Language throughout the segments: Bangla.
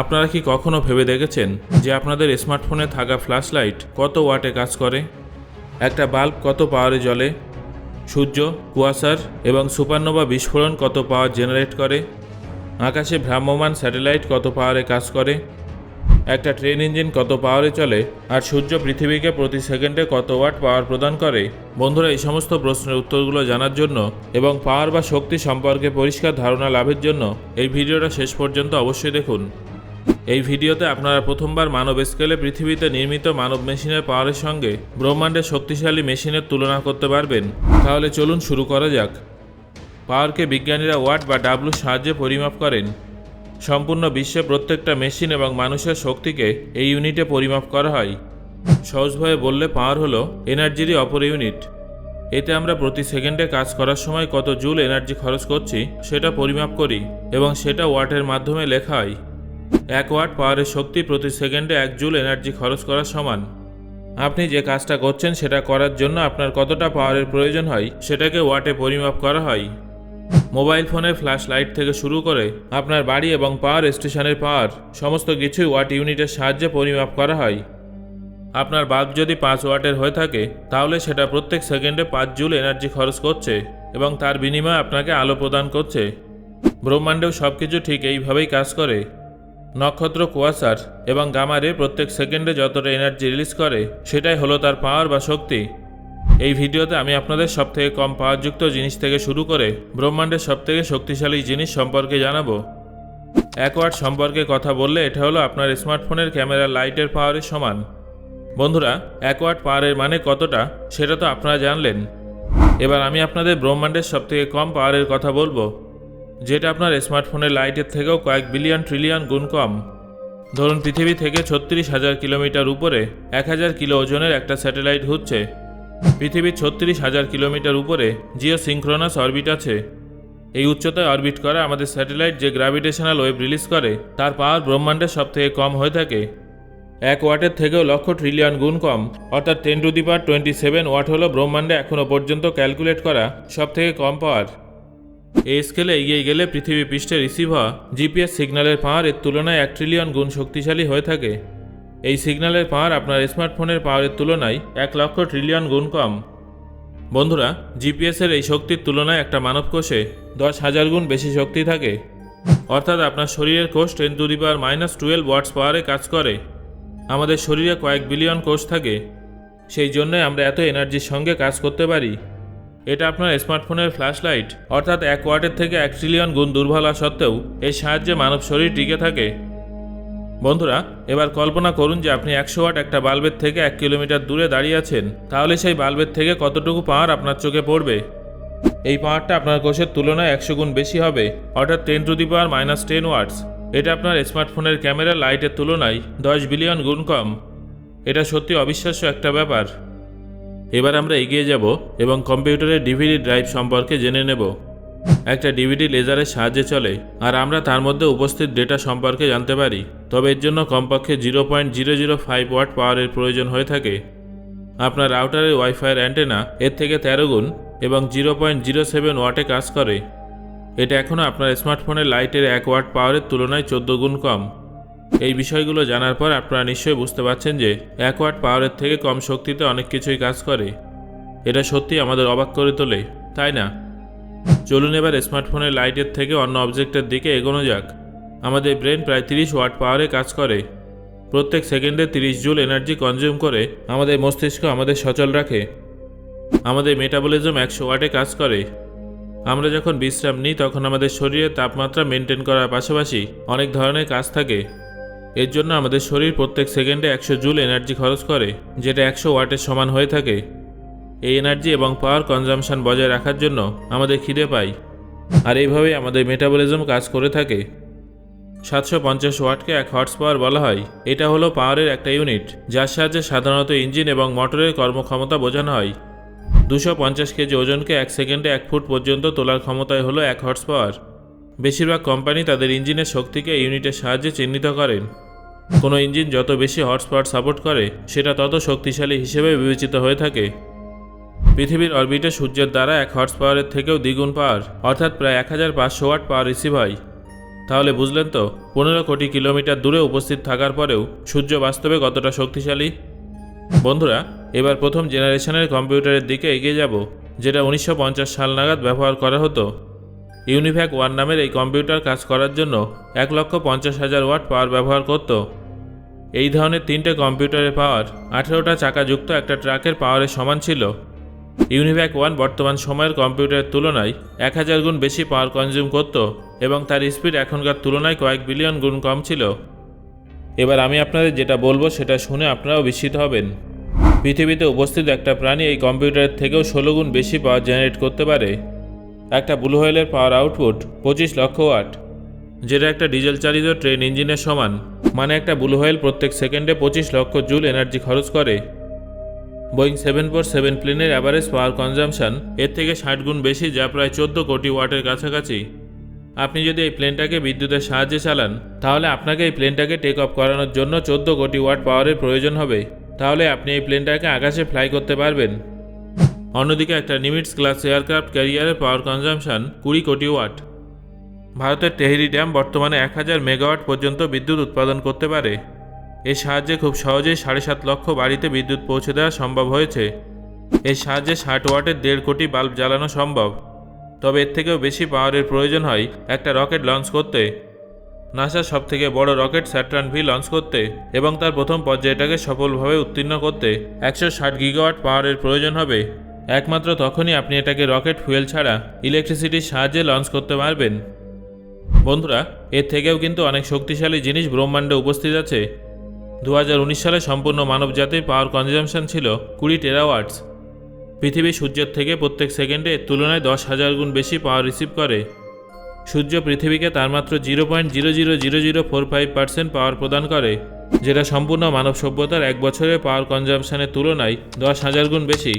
আপনারা কি কখনো ভেবে দেখেছেন যে আপনাদের স্মার্টফোনে থাকা ফ্ল্যাশ লাইট কত ওয়াটে কাজ করে? একটা বাল্ব কত পাওয়ারে জ্বলে? সূর্য, কুয়াশার এবং সুপারনোভা বিস্ফোরণ কত পাওয়ার জেনারেট করে? আকাশে ভ্রাম্যমান স্যাটেলাইট কত পাওয়ারে কাজ করে? একটা ট্রেন ইঞ্জিন কত পাওয়ারে চলে? আর সূর্য পৃথিবীকে প্রতি সেকেন্ডে কত ওয়াট পাওয়ার প্রদান করে? বন্ধুরা, এই সমস্ত প্রশ্নের উত্তরগুলো জানার জন্য এবং পাওয়ার বা শক্তি সম্পর্কে পরিষ্কার ধারণা লাভের জন্য এই ভিডিওটা শেষ পর্যন্ত অবশ্যই দেখুন। এই ভিডিওতে আপনারা প্রথমবার মানব স্কেলে পৃথিবীতে নির্মিত মানব মেশিনের পাওয়ারের সঙ্গে ব্রহ্মাণ্ডের শক্তিশালী মেশিনের তুলনা করতে পারবেন। তাহলে চলুন শুরু করা যাক। পাওয়ারকে বিজ্ঞানীরা ওয়াট বা ডাব্লুর সাহায্যে পরিমাপ করেন। সম্পূর্ণ বিশ্বে প্রত্যেকটা মেশিন এবং মানুষের শক্তিকে এই ইউনিটে পরিমাপ করা হয়। সহজভাবে বললে পাওয়ার হলো এনার্জিরই অপর ইউনিট। এতে আমরা প্রতি সেকেন্ডে কাজ করার সময় কত জুল এনার্জি খরচ করছি সেটা পরিমাপ করি এবং সেটা ওয়াটের মাধ্যমে লেখা হয়। এক ওয়াট পাওয়ারের শক্তি প্রতি সেকেন্ডে এক জুল এনার্জি খরচ করার সমান। আপনি যে কাজটা করছেন সেটা করার জন্য আপনার কতটা পাওয়ারের প্রয়োজন হয় সেটাকে ওয়াটে পরিমাপ করা হয়। মোবাইল ফোনের ফ্ল্যাশ লাইট থেকে শুরু করে আপনার বাড়ি এবং পাওয়ার স্টেশনের পাওয়ার, সমস্ত কিছুই ওয়াট ইউনিটের সাহায্যে পরিমাপ করা হয়। আপনার বাল্ব যদি পাঁচ ওয়াটের হয়ে থাকে, তাহলে সেটা প্রত্যেক সেকেন্ডে পাঁচ জুল এনার্জি খরচ করছে এবং তার বিনিময়ে আপনাকে আলো প্রদান করছে। ব্রহ্মাণ্ডেও সব কিছু ঠিক এইভাবেই কাজ করে। নক্ষত্র কুয়াশার এবং গামারে প্রত্যেক সেকেন্ডে যতটা এনার্জি রিলিজ করে, সেটাই হলো তার পাওয়ার বা শক্তি। এই ভিডিওতে আমি আপনাদের সবথেকে কম পাওয়ারযুক্ত জিনিস থেকে শুরু করে ব্রহ্মাণ্ডের সবথেকে শক্তিশালী জিনিস সম্পর্কে জানাব। অ্যাকোয়ার্ড সম্পর্কে কথা বললে এটা হলো আপনার স্মার্টফোনের ক্যামেরা লাইটের পাওয়ারের সমান। বন্ধুরা অ্যাকোয়ার্ড পাওয়ারের মানে কতটা, সেটা তো আপনারা জানলেন। এবার আমি আপনাদের ব্রহ্মাণ্ডের সবথেকে কম পাওয়ারের কথা বলব। যেটা আপনার স্মার্টফোনের লাইটের থেকেও কয়েক বিলিয়ন ট্রিলিয়ন গুণ কম। ধরুন, পৃথিবী থেকে ছত্রিশ হাজার কিলোমিটার উপরে এক হাজার কিলো ওজনের একটা স্যাটেলাইট হচ্ছে। পৃথিবীর ছত্রিশ হাজার কিলোমিটার উপরে জিও সিঙ্ক্রোনাস অরবিট আছে। এই উচ্চতায় অরবিট করা আমাদের স্যাটেলাইট যে গ্র্যাভিটেশনাল ওয়েভ রিলিজ করে, তার পাওয়ার ব্রহ্মাণ্ডের সব থেকে কম হয়ে থাকে। এক ওয়াটের থেকেও লক্ষ ট্রিলিয়ন গুণ কম। অর্থাৎ ten to the power twenty seven watt হলো ব্রহ্মাণ্ডে এখনও পর্যন্ত ক্যালকুলেট করা সব থেকে কম পাওয়ার। এই স্কেলে এগিয়ে গেলে পৃথিবী পৃষ্ঠে রিসিভ হওয়া জিপিএস সিগন্যালের পাওয়ার এর তুলনায় এক ট্রিলিয়ন গুণ শক্তিশালী হয়ে থাকে। এই সিগন্যালের পাওয়ার আপনার স্মার্টফোনের পাওয়ারের তুলনায় এক লক্ষ ট্রিলিয়ন গুণ কম। বন্ধুরা জিপিএসের এই শক্তির তুলনায় একটা মানব কোষে দশ হাজার গুণ বেশি শক্তি থাকে। অর্থাৎ আপনার শরীরের কোষ ten to the power minus twelve watts পাওয়ারে কাজ করে। আমাদের শরীরে কয়েক বিলিয়ন কোষ থাকে। সেই জন্যই আমরা এত এনার্জির সঙ্গে কাজ করতে পারি। এটা আপনার স্মার্টফোনের ফ্ল্যাশ লাইট অর্থাৎ এক ওয়াটের থেকে এক ট্রিলিয়ন গুণ দুর্বল সত্ত্বেও এর সাহায্যে মানব শরীর টিকে থাকে। বন্ধুরা, এবার কল্পনা করুন যে আপনি একশো ওয়াট একটা বাল্বের থেকে এক কিলোমিটার দূরে দাঁড়িয়ে আছেন, তাহলে সেই বাল্বের থেকে কতটুকু পাওয়ার আপনার চোখে পড়বে? এই পাওয়ারটা আপনার কোষের তুলনায় একশো গুণ বেশি হবে, অর্থাৎ ten to the power minus ten watts এটা আপনার স্মার্টফোনের ক্যামেরা লাইটের তুলনায় দশ বিলিয়ন গুণ কম। এটা সত্যি অবিশ্বাস্য একটা ব্যাপার। এবার আমরা এগিয়ে যাব এবং কম্পিউটারের ডিভিডি ড্রাইভ সম্পর্কে জেনে নেব। একটা ডিভিডি লেজারের সাহায্যে চলে, আর আমরা তার মধ্যে উপস্থিত ডেটা সম্পর্কে জানতে পারি, তবে এর জন্য কমপক্ষে zero point zero zero five watt পাওয়ারের প্রয়োজন হয়ে থাকে। আপনার রাউটারের ওয়াইফাইয়ের অ্যান্টেনা এর থেকে তেরো গুণ এবং জিরো পয়েন্ট জিরো সেভেন ওয়াটে কাজ করে। এটা এখনও আপনার স্মার্টফোনের লাইটের এক ওয়াট পাওয়ারের তুলনায় চোদ্দ গুণ কম। এই বিষয়গুলো জানার পর আপনারা নিশ্চয়ই বুঝতে পারছেন যে এক ওয়াট পাওয়ারের থেকে কম শক্তিতে অনেক কিছুই কাজ করে। এটা সত্যি আমাদের অবাক করে তোলে, তাই না? চলুন এবার স্মার্টফোনের লাইটের থেকে অন্য অবজেক্টের দিকে এগোনো যাক। আমাদের ব্রেন প্রায় তিরিশ ওয়াট পাওয়ারে কাজ করে। প্রত্যেক সেকেন্ডে তিরিশ জুল এনার্জি কনজিউম করে আমাদের মস্তিষ্ক আমাদের সচল রাখে। আমাদের মেটাবলিজম একশো ওয়াটে কাজ করে। আমরা যখন বিশ্রাম নিই তখন আমাদের শরীরের তাপমাত্রা মেনটেন করার পাশাপাশি অনেক ধরনের কাজ থাকে। এর জন্য আমাদের শরীর প্রত্যেক সেকেন্ডে একশো জুল এনার্জি খরচ করে, যেটা একশো ওয়াটের সমান হয়ে থাকে। এই এনার্জি এবং পাওয়ার কনজামশন বজায় রাখার জন্য আমাদের খিদে পাই আর এইভাবেই আমাদের মেটাবলিজম কাজ করে থাকে। সাতশো পঞ্চাশ ওয়াটকে এক হর্স পাওয়ার বলা হয়। এটা হলো পাওয়ারের একটা ইউনিট, যার সাহায্যে সাধারণত ইঞ্জিন এবং মোটরের কর্মক্ষমতা বোঝানো হয়। দুশো পঞ্চাশ কেজি ওজনকে এক সেকেন্ডে এক ফুট পর্যন্ত তোলার ক্ষমতায় হলো এক হর্স পাওয়ার বেশিরভাগ কোম্পানি তাদের ইঞ্জিনের শক্তিকে ইউনিটের সাহায্যে চিহ্নিত করেন। কোনো ইঞ্জিন যত বেশি পাওয়ার সাপোর্ট করে, সেটা তত শক্তিশালী হিসেবে বিবেচিত হয়ে থাকে। পৃথিবীর অরবিটে সূর্যের দ্বারা এক হর্স পাওয়ারের থেকেও দ্বিগুণ পাওয়ার, অর্থাৎ প্রায় এক হাজার পাঁচশো ওয়াট পাওয়ার রিসিভ হয়। তাহলে বুঝলেন তো, পনেরো কোটি কিলোমিটার দূরে উপস্থিত থাকার পরেও সূর্য বাস্তবে কতটা শক্তিশালী? বন্ধুরা, এবার প্রথম জেনারেশনের কম্পিউটারের দিকে এগিয়ে যাব, যেটা উনিশশো পঞ্চাশ সাল নাগাদ ব্যবহার করা হতো। ইউনিভ্যাক ওয়ান নামের এই কম্পিউটার কাজ করার জন্য এক লক্ষ পঞ্চাশ হাজার ওয়াট পাওয়ার ব্যবহার করত। এই ধরনের তিনটে কম্পিউটারের পাওয়ার আঠেরোটা চাকাযুক্ত একটা ট্রাকের পাওয়ারের সমান ছিল। ইউনিভ্যাক ওয়ান বর্তমান সময়ের কম্পিউটারের তুলনায় এক হাজার গুণ বেশি পাওয়ার কনজিউম করত এবং তার স্পিড এখনকার তুলনায় কয়েক বিলিয়ন গুণ কম ছিল। এবার আমি আপনাদের যেটা বলব সেটা শুনে আপনারাও বিস্মিত হবেন। পৃথিবীতে উপস্থিত একটা প্রাণী এই কম্পিউটারের থেকেও ষোলো গুণ বেশি পাওয়ার জেনারেট করতে পারে। একটা ব্লু হোয়েলের পাওয়ার আউটপুট পঁচিশ লক্ষ ওয়াট যেটা একটা ডিজেল চালিত ট্রেন ইঞ্জিনের সমান মানে একটা ব্লু হোয়েল প্রত্যেক সেকেন্ডে পঁচিশ লক্ষ জুল এনার্জি খরচ করে। বোয়িং সেভেন ফোর সেভেন প্লেনের অ্যাভারেজ পাওয়ার কনজামশন এর থেকে ষাট গুণ বেশি, যা প্রায় চোদ্দ কোটি ওয়াটের কাছাকাছি। আপনি যদি এই প্লেনটাকে বিদ্যুতের সাহায্যে চালান, তাহলে আপনাকে এই প্লেনটাকে টেক অফ করানোর জন্য চোদ্দ কোটি ওয়াট পাওয়ারের প্রয়োজন হবে। তাহলে আপনি এই প্লেনটাকে আকাশে ফ্লাই করতে পারবেন। অন্যদিকে একটা নিমিটস ক্লাস এয়ারক্রাফট ক্যারিয়ারের পাওয়ার কনজামশন কুড়ি কোটি ওয়াট। ভারতের টেহরি ড্যাম বর্তমানে এক হাজার মেগাওয়াট পর্যন্ত বিদ্যুৎ উৎপাদন করতে পারে। এর সাহায্যে খুব সহজেই সাড়ে সাত লক্ষ বাড়িতে বিদ্যুৎ পৌঁছে দেওয়া সম্ভব হয়েছে। এর সাহায্যে ষাট ওয়াটের দেড় কোটি বাল্ব জ্বালানো সম্ভব। তবে এর থেকেও বেশি পাওয়ারের প্রয়োজন হয় একটা রকেট লঞ্চ করতে। নাসার সব থেকে বড় রকেট স্যাটার্ন ভি লঞ্চ করতে এবং তার প্রথম পর্যায়টাকে সফলভাবে উত্তীর্ণ করতে একশো ষাট গিগাওয়াট পাওয়ারের প্রয়োজন হবে। একমাত্র তখনই আপনি এটাকে রকেট ফুয়েল ছাড়া ইলেকট্রিসিটির সাহায্যে লঞ্চ করতে পারবেন। বন্ধুরা, এর থেকেও কিন্তু অনেক শক্তিশালী জিনিস ব্রহ্মাণ্ডে উপস্থিত আছে। দু হাজার উনিশ সালে সম্পূর্ণ মানবজাতির পাওয়ার কনজামশন ছিল কুড়ি টেরাওয়াটস পৃথিবী সূর্যের থেকে প্রত্যেক সেকেন্ডে তুলনায় দশ হাজার গুণ বেশি পাওয়ার রিসিভ করে। সূর্য পৃথিবীকে তার মাত্র zero point zero zero zero zero four five percent power প্রদান করে, যেটা সম্পূর্ণ মানব সভ্যতার এক বছরের পাওয়ার কনজামশনের তুলনায় দশ হাজার গুণ বেশি।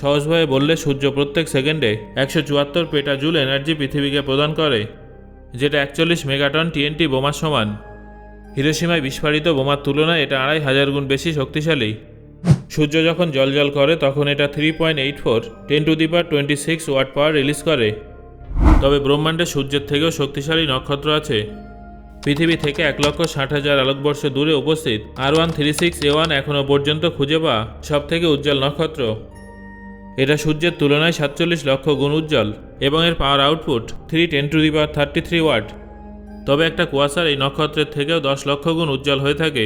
সহজভাবে বললে সূর্য প্রত্যেক সেকেন্ডে একশো চুয়াত্তর পেটাজুল এনার্জি পৃথিবীকে প্রদান করে, যেটা একচল্লিশ মেগাটন টিএনটি বোমার সমান। হিরোসীমায় বিস্ফোরিত বোমার তুলনায় এটা আড়াই হাজার গুণ বেশি শক্তিশালী। সূর্য যখন জলজল করে, তখন এটা three point eight four, ten to the power twenty six watt power release করে। তবে ব্রহ্মাণ্ডে সূর্যের থেকেও শক্তিশালী নক্ষত্র আছে। পৃথিবী থেকে এক লক্ষ ষাট হাজার আলোকবর্ষ দূরে উপস্থিত। R one three six A one এখনও পর্যন্ত খুঁজে পাওয়া সব থেকে উজ্জ্বল নক্ষত্র। এটা সূর্যের তুলনায় সাতচল্লিশ লক্ষ গুণ উজ্জ্বল এবং এর power output three ten to the power thirty three watt তবে একটা কুয়াশার এই নক্ষত্রের থেকেও দশ লক্ষ গুণ উজ্জ্বল হয়ে থাকে।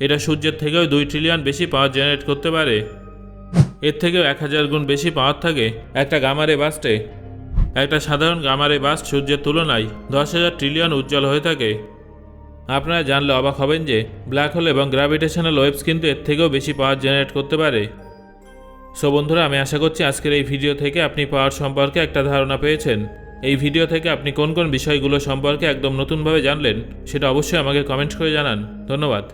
এটা সূর্যের থেকেও দুই ট্রিলিয়ন বেশি পাওয়ার জেনারেট করতে পারে। এর থেকেও এক হাজার গুণ বেশি পাওয়ার থাকে একটা গামারে বাস্টে একটা সাধারণ গামারে বাস্ট সূর্যের তুলনায় দশ হাজার ট্রিলিয়ন উজ্জ্বল হয়ে থাকে। আপনারা জানলে অবাক হবেন যে ব্ল্যাক হোল এবং গ্র্যাভিটেশনাল ওয়েবস কিন্তু এর থেকেও বেশি পাওয়ার জেনারেট করতে পারে। সো বন্ধুরা, আমি আশা করছি আজকের এই ভিডিও থেকে আপনি পাওয়ার সম্পর্কে একটা ধারণা পেয়েছেন। এই ভিডিও থেকে আপনি কোন কোন বিষয়গুলো সম্পর্কে একদম নতুনভাবে জানলেন, সেটা অবশ্যই আমাকে কমেন্ট করে জানান। ধন্যবাদ।